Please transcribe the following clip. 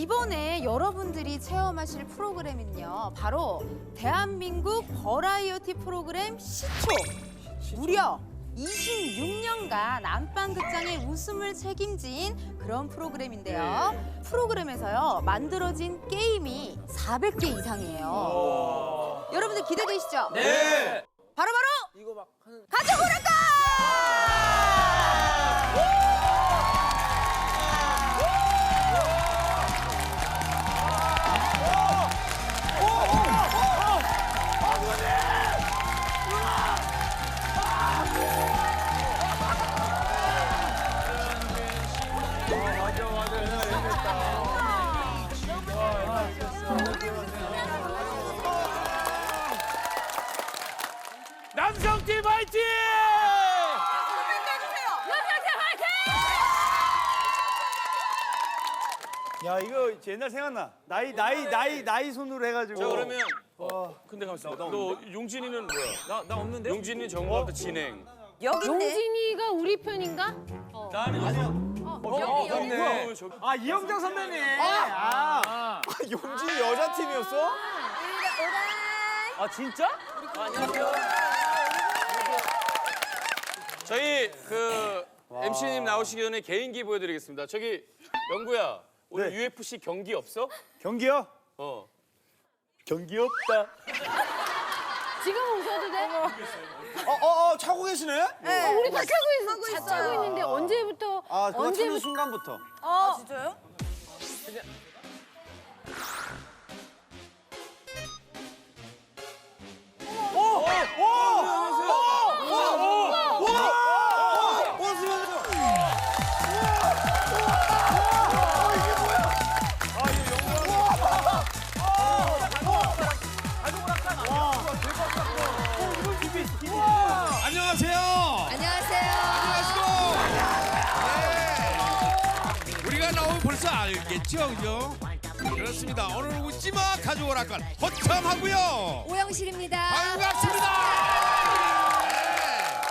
이번에 여러분들이 체험하실 프로그램은요. 바로 대한민국 버라이어티 프로그램 시초. 무려 26년간 안방극장의 웃음을 책임진 그런 프로그램인데요. 프로그램에서요. 만들어진 게임이 400개 이상이에요. 여러분들 기대되시죠? 네. 바로 바로 이거 막 하는. 가져오랄까! 남성팀 화이팅! 야 이거 옛날 생각나. 나이 나이 나이 나이 손으로 해가지고. 자 그러면 어, 근데 가만있어. 너 용진이는 뭐야? 나 나 없는데. 용진이 정답부터 진행. 용진이가 우리 편인가? 나는 아니야. 어, 여기, 맞네. 저기. 아 이영정 선배님. 아, 용진이 여자 팀이었어? 아 진짜? 저희 그 MC님 나오시기 전에 개인기 보여드리겠습니다. 저기 영구야. 오늘 네. UFC 경기 없어? 경기요? 어. 경기 없다. 지금 오셔도 돼? 어 어 어 차고 계시네? 어, 우리 다 차고 있어. 다 차고 있는데 언제부터? 아 그거 차는 언제부터? 순간부터. 아, 진짜요? 벌써 알겠죠, 그죠? 그렇습니다. 오늘 웃지마 가져오라 건 허참하고요. 오영실입니다. 반갑습니다.